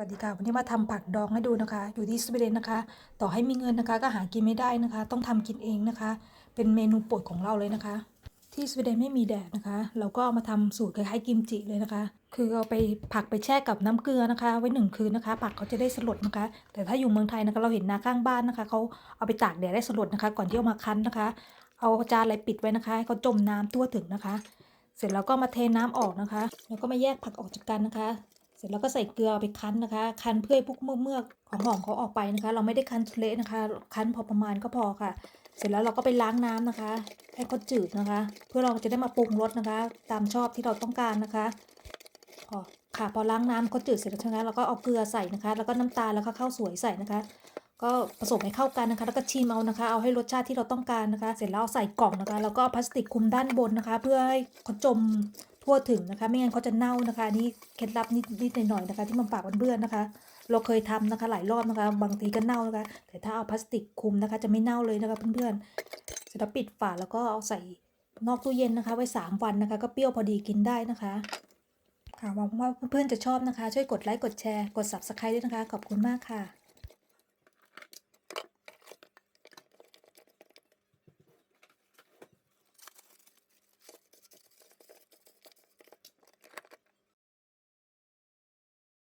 สวัสดีค่ะวันนี้มาทำผักดองให้ดูนะคะ อยู่ที่สวีเดนนะคะ ต่อให้มีเงินนะคะ ก็หากินไม่ได้นะคะ ต้องทำกินเองนะคะ เป็นเมนูโปรดของเราเลยนะคะ ที่สวีเดนไม่มีแดดนะคะ เราก็ามาทำสูตรคล้ายๆกิมจิเลยนะคะ คือเอาไปผักไปแช่กับน้ำเกลือนะคะ ไว้หนึ่งคืนนะคะ ผักเขาจะได้สลดนะคะ แต่ถ้าอยู่เมืองไทยนะคะ เราเห็นนาข้างบ้านนะคะเขาเอาไปตากแดดได้สลดนะคะ ก่อนที่เอามาคั้นนะคะ เอาจานอะไรปิดไว้นะคะให้เขาจมน้ำทั่วถึงนะคะ เสร็จแล้วก็มาเทน้ำออกนะคะ แล้วก็มาแยกผักออกจากกันนะคะ เสร็จแล้วก็ใส่เกลือไปคั้นนะคะ คั้นเพื่อให้พวกเมือกๆของหอมเขาออกไปนะคะ เราไม่ได้คั้นเละนะคะ คั้นพอประมาณก็พอค่ะ เสร็จแล้วเราก็ไปล้างน้ำนะคะ ให้เขาจืดนะคะ เพื่อเราจะได้มาปรุงรสนะคะ ตามชอบที่เราต้องการนะคะพอค่ะพอล้างน้ำเขาจืดเสร็จแล้วใช่ไหมเราก็เอาเกลือใส่นะคะ แล้วก็น้ำตาลแล้วก็ข้าวสวยใส่นะคะ ก็ผสมให้เข้ากันนะคะ แล้วก็ชิมเอานะคะ เอาให้รสชาติที่เราต้องการนะคะ เสร็จแล้วใส่กล่องนะคะ แล้วก็พลาสติกคลุมด้านบนนะคะ เพื่อให้เขาจม ทั่วถึงนะคะ ไม่งั้นเขาจะเน่านะคะนี่เคล็ดลับนิดนิดหน่อยๆนะคะ ที่มาฝากเพื่อนๆนะคะ เราเคยทำนะคะ หลายรอบนะคะ บางทีก็เน่านะคะ แต่ถ้าเอาพลาสติกคลุมนะคะ จะไม่เน่าเลยนะคะเพื่อนๆเสร็จแล้วปิดฝาแล้วก็เอาใส่นอกตู้เย็นนะคะ ไว้ 3 วันนะคะ ก็เปรี้ยวพอดีกินได้นะคะค่ะหวังว่าเพื่อนๆจะชอบนะคะ ช่วยกดไลค์กดแชร์กด subscribe ด้วยนะคะ ขอบคุณมากค่ะ